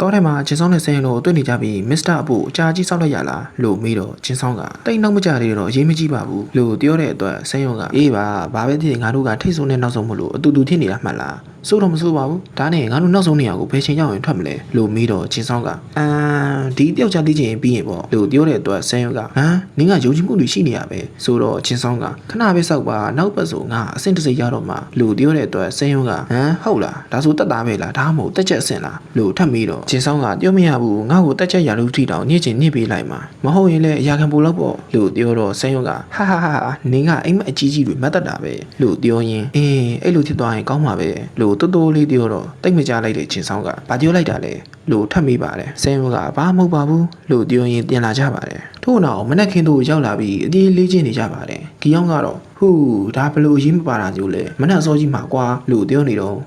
တောထဲမှာချင်းဆောင်နဲ့ဆင်းရင်တို့တွေ့နေကြပြီးမစ္စတာအဖို့အကြာကြီးစောက်လိုက်ရလားလို့မေးတော့ချင်းဆောင်ကတိတ်နောက်မကြသေးတော့အရေးမကြီးပါဘူးလို့ပြောတဲ့အတွက်ဆင်းရုံကအေးပါဘာပဲဖြစ်ငါတို့ကထိတ်ဆုံးနဲ့နောက်ဆုံးမလို့အတူတူဖြစ်နေတာမှတ်လား စိုးတော့မစိုးပါဘူးဒါနဲ့ငါတို့နောက်ဆုံးနေရာကိုဘယ်ချိန်ရောက်ရင်ထွက်မလဲလို့မေးတော့ချင်းဆောင်ကအမ်ဒီတယောက်ချသိချင်ပြီးရင်ပေါ့လို့ပြောတဲ့အတွက်ဆင်းရုံကဟမ်နင်းကယုံကြည်မှုတွေရှိနေရပဲဆိုတော့ချင်းဆောင်ကခဏပဲစောက်ပါနောက်ပတ်ဆိုငါအဆင့်တစ်စိတ်ရတော့မှလို့ပြောတဲ့အတွက်ဆင်းရုံကဟမ်ဟုတ်လားဒါဆိုတက်သားပဲလားဒါမှမဟုတ်တက်ချက်အဆင့်လားလို့ထပ်မေးတော့ချင်းဆောင်ကပြောမရဘူးငါ့ကိုတက်ချက်ရလို့ထိတောင်ညစ်ချင်ညစ်ပေးလိုက်မှာမဟုတ်ရင်လည်းအရာခံပို့လို့ပေါ့လို့ပြောတော့ဆင်းရုံကဟာဟာဟာဟာနင်းကအိမ်မက်အကြီးကြီးတွေမတ်တက်တာပဲလို့ပြောရင်အင်းအဲ့လိုဖြစ်သွားရင်ကောင်းမှာပဲလို့တိုးတိုးလေးပြောတော့တိတ်မကြလိုက်တဲ့ချင်းဆောင်ကဘာပြောလိုက်တာလဲလို့ထပ်မိပါတယ်ဆင်းရုံကဘာမဟုတ်ပါဘူးလို့ပြောရင်ပြန်လာကြပါတယ်ထို့နောက်မနက်ခင်းတို့ရောက်လာပြီးအပြေးလေးချင်းနေကြပါတယ်ဂီယောင်းကတော့ဟူးဒါဘလို့အရေးမပါတာကြိုးလဲမနက်အစောကြီးမှာကွာလို့ပြောနေတော့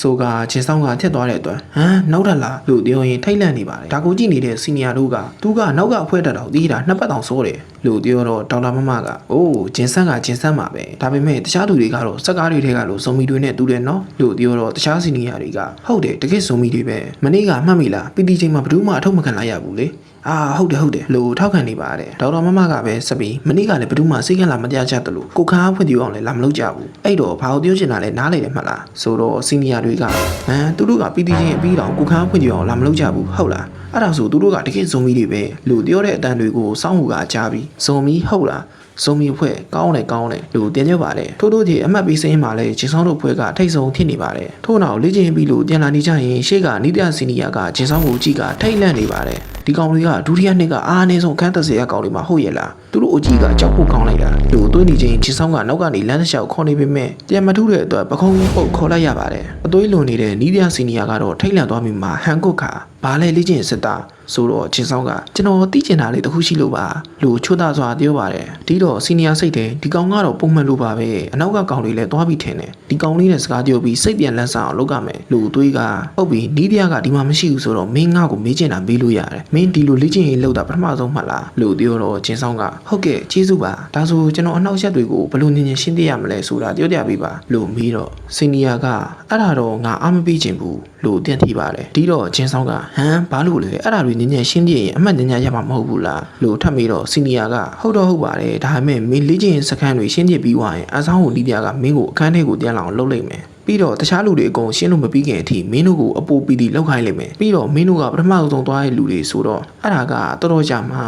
ဆိုကချင်းဆောင်ကထက်သွားတဲ့အတွက်ဟမ်နောက်ထပ်လားလို့ပြောရင်ထိတ်လန့်နေပါတယ်ဒါကိုကြည့်နေတဲ့စီနီယာတို့ကသူကနောက်ကအဖွဲတက်တော့တီးတာနှစ်ပတ်တောင်စိုးတယ်လို့ပြောတော့ဒေါက်တာမမကအိုးဂျင်းဆန်းကဂျင်းဆန်းပါပဲဒါပေမဲ့တခြားသူတွေကတော့စက်ကားတွေထဲကလို့ဇုံမီတွေနဲ့တူတယ်နော်လို့ပြောတော့တခြားစီနီယာတွေကဟုတ်တယ်တကယ်ဇုံမီတွေပဲမနေ့ကမှတ်မိလားပီတီချိန်မှာဘယ်သူမှအထုတ်မခံလိုက်ရဘူးလေအာဟုတ်တယ်ဟုတ်တယ်လို့ထောက်ခံနေပါတယ်ဒေါက်တာမမကပဲစပီမနေ့ကလည်းဘယ်သူမှစိတ်ကလာမကြကြတယ်လို့ကိုခါဖွင့်ပြအောင်လည်းလာမလုပ်ကြဘူးအဲ့တော့ဘာလို့ပြောချင်တာလဲနားလေတယ်မှတ်လားဆိုတော့စီနီယာတွေကဟမ်သူတို့ကပီတီချင်းအပြီးတော့ကိုခါဖွင့်ပြအောင်လာမလုပ်ကြဘူးဟုတ်လားအဲ့ဒါဆိုသူတို့ကတကယ်ဇုံမီတွေပဲလို့ပြောတဲ့အတန်တွေကိုစောင့်ဟူကကြားပြီးဇုံမီဟုတ်လားဇုံမီဖွဲ့ကောင်းတယ်ကောင်းတယ်လို့တင်ကြပါတယ်ထို့ထို့ကြီးအမှတ်ပေးစင်းမှာလဲဂျင်းဆောင်တို့ဖွဲ့ကထိတ်ဆုံးဖြစ်နေပါတယ်ထို့နောက်လေ့ကျင့်ပြီးလို့ပြန်လာနေကြရင်ရှေ့ကနိတယစီနီယာကဂျင်းဆောင်ကိုကြည့်ကထိတ်လန့်နေပါတယ် ဒီကောင်တွေကဒုတိယနှစ်ကအားအနည်းဆုံးခန်းသက်စရာကောင်တွေမှာဟုတ်ရဲ့လားသူတို့အကြီးကကြောက်ဖို့ကောင်းလိုက်တာလို့တွေးနေချင်းဂျင်းဆောင်ကနောက်ကနေလမ်းတစ်လျှောက်ခေါ်နေပေမဲ့ပြန်မထုတဲ့အတွက်ပခုံးပုတ်ခေါ်လိုက်ရပါတယ်အသွေးလွန်နေတဲ့နိတယစီနီယာကတော့ထိတ်လန့်သွားပြီးမှဟန်ကုတ်ခါဘာလဲလေ့ကျင့်စစ်သားဆိုတော့ချင်းဆောင်ကကျွန်တော်သိကျင်တာလေးတစ်ခုရှိလို့ပါလို့ချွတ်သားစွာပြောပါတယ်ဒီတော့စီနီယာစိတ်တယ်ဒီကောင်ကတော့ပုံမှန်လိုပါပဲအနောက်ကကောင်တွေလည်းသွားပြီးထင်တယ်ဒီကောင်လေးနဲ့စကားပြောပြီးစိတ်ပြန်လန့်ဆအောင်လုပ်ရမယ်လို့တွေးကဟုတ်ပြီနီးပြားကဒီမှာမရှိဘူးဆိုတော့မင်းငါ့ကိုမေးချင်တာမေးလို့ရတယ်မင်းဒီလိုလေ့ကျင့်ရေးလုပ်တာပထမဆုံးမှတ်လားလို့ပြောတော့ချင်းဆောင်ကဟုတ်ကဲ့ကျေးဇူးပါဒါဆိုကျွန်တော်အနောက်ရက်တွေကိုဘယ်လိုညင်ညင်ရှင်းပြရမလဲဆိုတာပြောပြပေးပါလို့မေးတော့စီနီယာကအဲ့ဒါတော့ငါအားမပေးချင်ဘူးလို့တန်ထိပါတယ်ဒီတော့ချင်းဆောင်ကဟမ်ဘာလို့လဲအဲ့ဒါတွေညင်ညင်ရှင်းပြရင်အမှတ်ညင်ညင်ရမှာမဟုတ်ဘူးလားလို့ထပ်မေးတော့စီနီယာကဟုတ်တော့ဟုတ်ပါတယ်ဒါပေမဲ့မင်းလေ့ကျင့်ရေးစခန်းတွေရှင်းပြပြီးသွားရင်အဆောင်ကိုနီးပြားကမင်းကိုအခန်းထဲကိုပြန်လာအောင်လုပ်လိုက်မယ် ပြီးတော့တခြားလူတွေအကုန်ရှင်းလို့မပြီးခင်အထိမင်းတို့ကိုအပူပီတီလောက်ခိုင်းလိုက်မယ်ပြီးတော့မင်းတို့ကပထမဆုံးသွားတဲ့လူတွေဆိုတော့အဲ့ဒါကတော်တော်ကြာမှ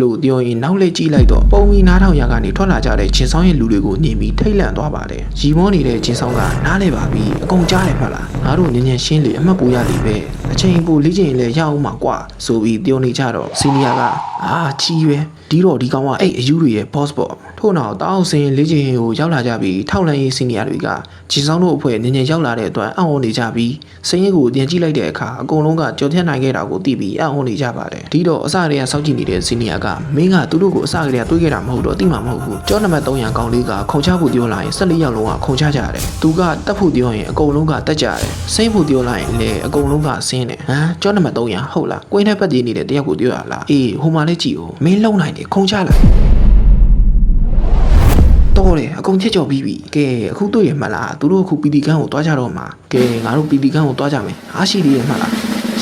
လို့ပြောရင်နောက်လက်ကြည့်လိုက်တော့ပုံပြီးနားထောင်ရကနေထွက်လာကြတဲ့ဂျင်ဆောင်ရဲ့လူတွေကိုညင်ပြီးထိတ်လန့်သွားပါတယ်ရီမောနေတဲ့ဂျင်ဆောင်ကနားလဲပါပြီအကုန်ကြားတယ်မှတ်လားငါတို့ညင်ညင်ရှင်းလေအမှတ်ပူရလေပဲအချိန်ပူလေ့ကျင့်ရင်လည်းရအောင်မှာကွာဆိုပြီးပြောနေကြတော့စီနီယာကအာချီးရွယ်ဒီတော့ဒီကောင်ကအဲ့အယူတွေရဲ့ boss ပေါ့ထို့နောက်တောင်းစင်လေ့ကျင့်ရေးကိုရောက်လာကြပြီးထောက်လန့်ရေးစီနီယာတွေကဂျီဆောင်တို့အဖွဲ့ညင်ညင်ရောက်လာတဲ့အတွက်အံ့ဩနေကြပြီးစင်ရင်ကိုတင်ကြည့်လိုက်တဲ့အခါအကုန်လုံးကကြော်ဖြတ်နိုင်ခဲ့တာကိုသိပြီးအံ့ဩနေကြပါတယ်ဒီတော့အစကတည်းကစောင့်ကြည့်နေတဲ့စီနီယာကမင်းကသူတို့ကိုအစကတည်းကတွေးခဲ့တာမဟုတ်တော့သိမှာမဟုတ်ဘူးကျောနံပါတ်300ကောင်လေးကခုံချဖို့ပြောလာရင်14ယောက်လုံးကခုံချကြတယ်သူကတက်ဖို့ပြောရင်အကုန်လုံးကတက်ကြတယ်စိမ့်ဖို့ပြောလိုက်ရင်လည်းအကုန်လုံးကဆင်းတယ်ဟမ်ကျောနံပါတ်300ဟုတ်လားကွင်းထဲပတ်ကြည့်နေတဲ့တယောက်ကိုပြောရလားအေးဟိုမှာလေးကြည့်ဦးမင်းလုံနိုင်တယ်ခုံချလိုက် တော့တယ်အကုန်ချက်ကြော်ပြီးပြီကဲအခုတွေ့ရမှလားသူတို့အခုပီတီကန်းကိုတွားကြတော့မှာကဲငါတို့ပီတီကန်းကိုတွားကြမယ်အားရှိသေးရမှလား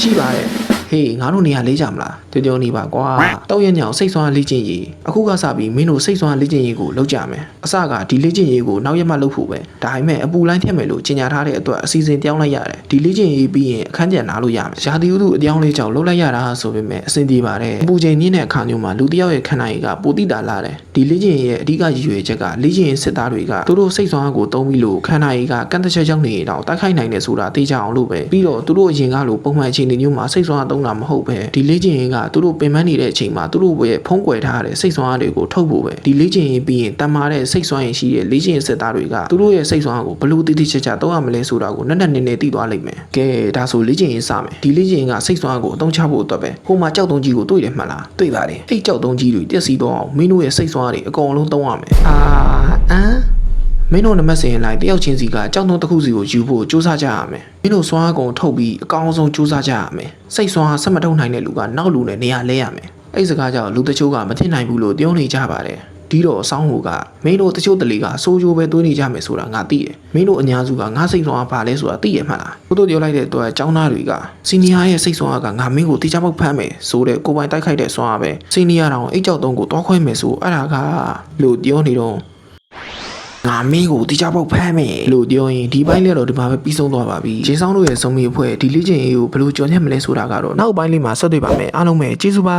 ရှိပါတယ် ဟေးငါတို့နေရာလေးကြမလားကြော်ကြော်နေပါကွာတောက်ရညောင်စိတ်ဆွမ်းလေ့ကျင့်ရေးအခုကစပြီးမင်းတို့စိတ်ဆွမ်းလေ့ကျင့်ရေးကိုလုပ်ကြမယ်အစကဒီလေ့ကျင့်ရေးကိုနောက်ရက်မှလုပ်ဖို့ပဲဒါပေမဲ့အပူလိုင်းထက်မယ်လို့ကြေညာထားတဲ့အတွက်အစီအစဉ်ပြောင်းလိုက်ရတယ်ဒီလေ့ကျင့်ရေးပြီးရင်အခန်းကျန်နားလို့ရမယ်ရာသီဥတုအပြောင်းလေးကြောင့်လုပ်လိုက်ရတာဆိုပေမဲ့အဆင်ပြေပါတယ်အပူချိန်မြင့်တဲ့အခါမျိုးမှာလူတစ်ယောက်ရဲ့ခန္ဓာရည်ကပိုတိတာလာတယ်ဒီလေ့ကျင့်ရေးရဲ့အဓိကရည်ရွယ်ချက်ကလေ့ကျင့်ရေးစစ်သားတွေကသူတို့စိတ်ဆွမ်းအားကိုသုံးပြီးလို့ခန္ဓာရည်ကကန့်သက်ချက်ရောက်နေတော့တိုက်ခိုက်နိုင်တယ်ဆိုတာသိကြအောင်လို့ပဲပြီးတော့သူတို့အရင်ကလိုပုံမှန်အခြေအနေမျိုးမှာစိတ်ဆွမ်းအားသုံးတာမဟုတ်ပဲဒီလေ့ကျင့်ရေးကသူတို့ပင်ပန်းနေတဲ့အချိန်မှာသူတို့ရဲ့ဖုံးကွယ်ထားတဲ့စိတ်ဆွမ်းအားတွေကိုထုတ်ဖို့ပဲဒီလေ့ကျင့်ရေးပြီးရင်တန်မာတဲ့စိတ်ဆွမ်းရည်ရှိတဲ့လေ့ကျင့်ရေးစစ်သားတွေကသူတို့ရဲ့စိတ်ဆွမ်းအားကိုဘယ်လို့တိတိကျကျသုံးရမလဲဆိုတာကိုနက်နက်နေနေသိသွားလိမ့်မယ်ကဲဒါဆိုလေ့ကျင့်ရေးစမယ်ဒီလေ့ကျင့်ရေးကစိတ်ဆွမ်းအားကိုအသုံးချဖို့အတွက်ပဲဟိုမှာကြောက်တုံးကြီးကိုတွေ့တယ်မှတ်လားတွေ့ပါတယ်အဲ့ကြောက်တုံးကြီးတွေတက်စီတော့အောင်မင်းတို့ရဲ့စိတ်ဆွမ်းအားတွေအကုန်လုံးသုံးရမယ်အာအ မ်မင်းတို့နမစင်လိုက်တယောက်ချင်းစီကကြောက်တုံးတစ်ခုစီကိုယူဖို့စူးစမ်းကြရမယ်မင်းတို့စွမ်းအားကုန်ထုတ်ပြီးအကောင်းဆုံးစူးစမ်းကြရမယ်စိတ်စွမ်းအားဆက်မထုတ်နိုင်တဲ့လူကနောက်လူနဲ့နေရာလဲရမယ်အဲ့စကားကြောင့်လူတချို့ကမထင်နိုင်ဘူးလို့ပြောနေကြပါတယ်ဒီတော့ဆောင်းဟိုကမင်းတို့တချို့တလေကစိုးကြိုးပဲတွေးနေကြမယ်ဆိုတာငါသိတယ်မင်းတို့အများစုကငါစိတ်ဆောင်အားပါလဲဆိုတာသိရမှလားကိုတို့ပြောလိုက်တဲ့အတွက်ចောင်းသားတွေကစီနီယာရဲ့စိတ်ဆောင်အားကငါမင်းကိုတိကျပေါက်ဖမ်းမယ်ဆိုတဲ့ကိုပိုင်တိုက်ခိုက်တဲ့ဆွမ်းအားပဲစီနီယာတောင်အိတ်ကြောက်တုံးကိုတွားခွဲမယ်ဆိုအဲ့ဒါကလို့ပြောနေတော့ ငါမင်းကိုတိကျပေါက်ဖမ်းမယ်လို့ပြောရင်ဒီပိုင်းလေးတော့ဒီမှာပဲပြီးဆုံးသွားပါပြီဂျေဆောင်တို့ရဲ့စုံမီအဖွဲ့ဒီလေ့ကျင့်ရေးကိုဘယ်လိုကြော်ညက်မလဲဆိုတာကတော့နောက်ပိုင်းလေးမှာဆက်တွေ့ပါမယ်အားလုံးပဲကျေးဇူးပါ